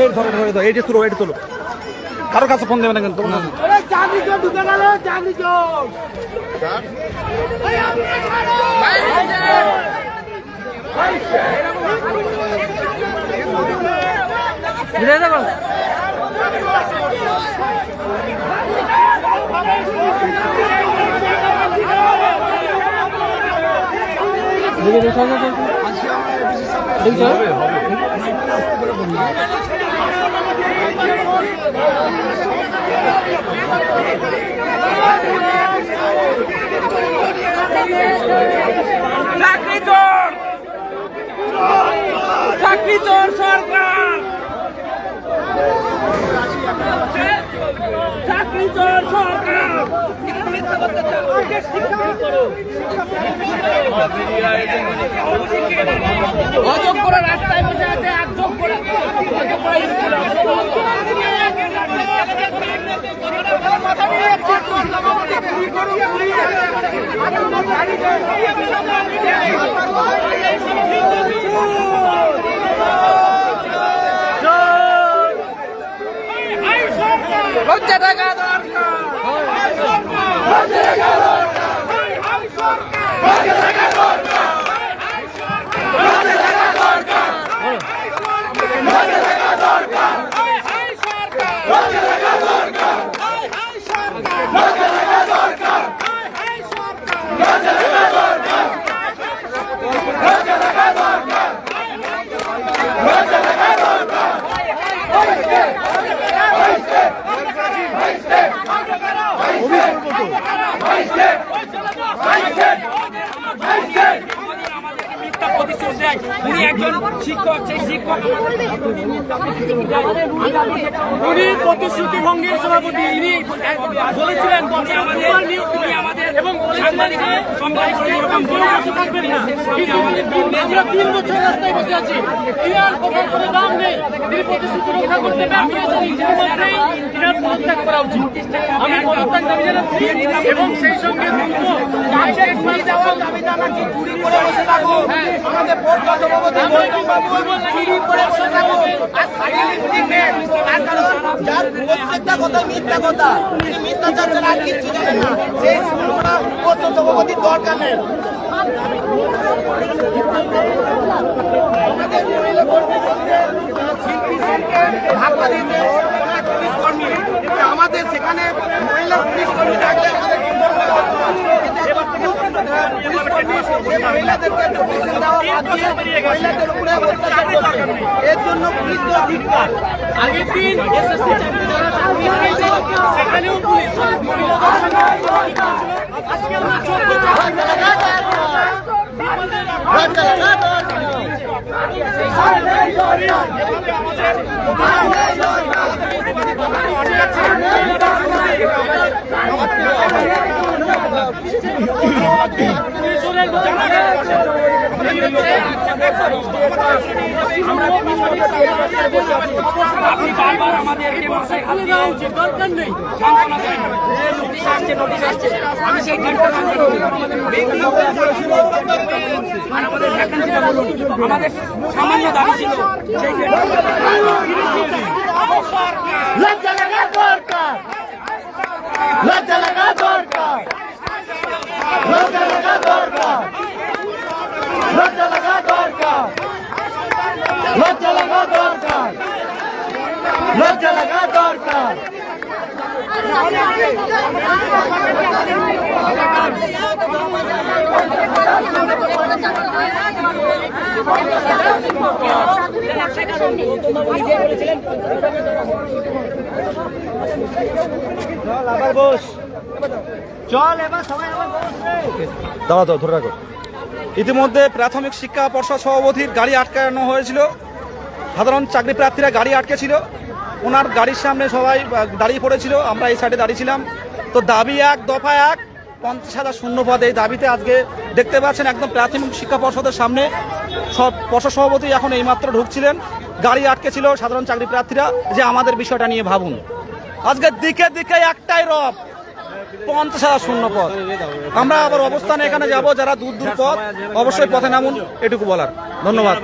এই ধরো ধরে ধরো এইটা তুলো এইটা তুলো। কারোর কাছে ফোন দেবে না কিন্তু চাকরি চোর ঢুকে গেল চাকরি চোর। চাকরি চোর চাকরি চোর সরকার! চাকরি চোর সরকার! অযোগ্যরা রাস্তায় বসে আছে অযোগ্যরা অযোগ্যরা টাকা দরকার মিথ্যা প্রতিশ্রুতি দেয়। উনি একজন শিক্ষক সেই শিক্ষক উনি প্রতিশ্রুতি ভঙ্গের সভাপতি ইনি বলেছিলেন আমাদের এবং সাংবাদিক সাংবাদিক এরকম থাকবেন না আমরা তিন বছর রাস্তায় বসে আছি ইনার কথার কোনো দাম নেই তিনি প্রতিশ্রুতি রক্ষা করতে ব্যর্থ হয়েছেন পদত্যাগ করা উচিত। আমি পদত্যাগ দাবি জানাচ্ছি এবং সেই সঙ্গে যার প্রত্যেকটা কথা মিথ্যা কথা তিনি মিথ্যাচার ছাড়া আর কিচ্ছু জানেন না। সেই শুনরা পর্যা সভাপতির দরকার নেই। আমাদের মহিলা কর্মীদের শিল্পী দিতে অনেক পুলিশ কর্মী কিন্তু আমাদের সেখানে মহিলা পুলিশ কর্মী থাকলে মহিলাদের চোদ্দ আমাদের ভ্যাকেন্সিটা বলুন সামান্য দাবি ছিল লজ্জা লাগা দরকার লজ্জা লাগা দরকার লজ্জা লাগা দরকার লজ্জা লাগা দরকার লজ্জা লাগা দরকার লজ্জা লাগা দরকার। দাঁড়া দাও ধরে রাখো। ইতিমধ্যে প্রাথমিক শিক্ষা পর্ষদ সভাপতির গাড়ি আটকানো হয়েছিল। সাধারণ চাকরি প্রার্থীরা গাড়ি আটকে ছিল ওনার গাড়ির সামনে সবাই দাঁড়িয়ে পড়েছিল, আমরা এই সাইডে দাঁড়িয়েছিলাম। তো দাবি এক, দফা এক, পঞ্চাশ হাজার শূন্য পদ এই দাবিতে আজকে দেখতে পাচ্ছেন একদম প্রাথমিক শিক্ষা পর্ষদের সামনে। সব পর্ষদ সভাপতি এখন এইমাত্র ঢুকছিলেন। গাড়ি আটকে ছিল সাধারণ চাকরি প্রার্থীরা। যে আমাদের বিষয়টা নিয়ে ভাবুন। আজকে দিকে দিকে একটাই রব, পঞ্চাশ হাজার শূন্য পদ। আমরা আবার অবস্থানে এখানে যাব, যারা দূর দূর পথ, অবশ্যই পথে নামুন, এটুকু বলার। ধন্যবাদ।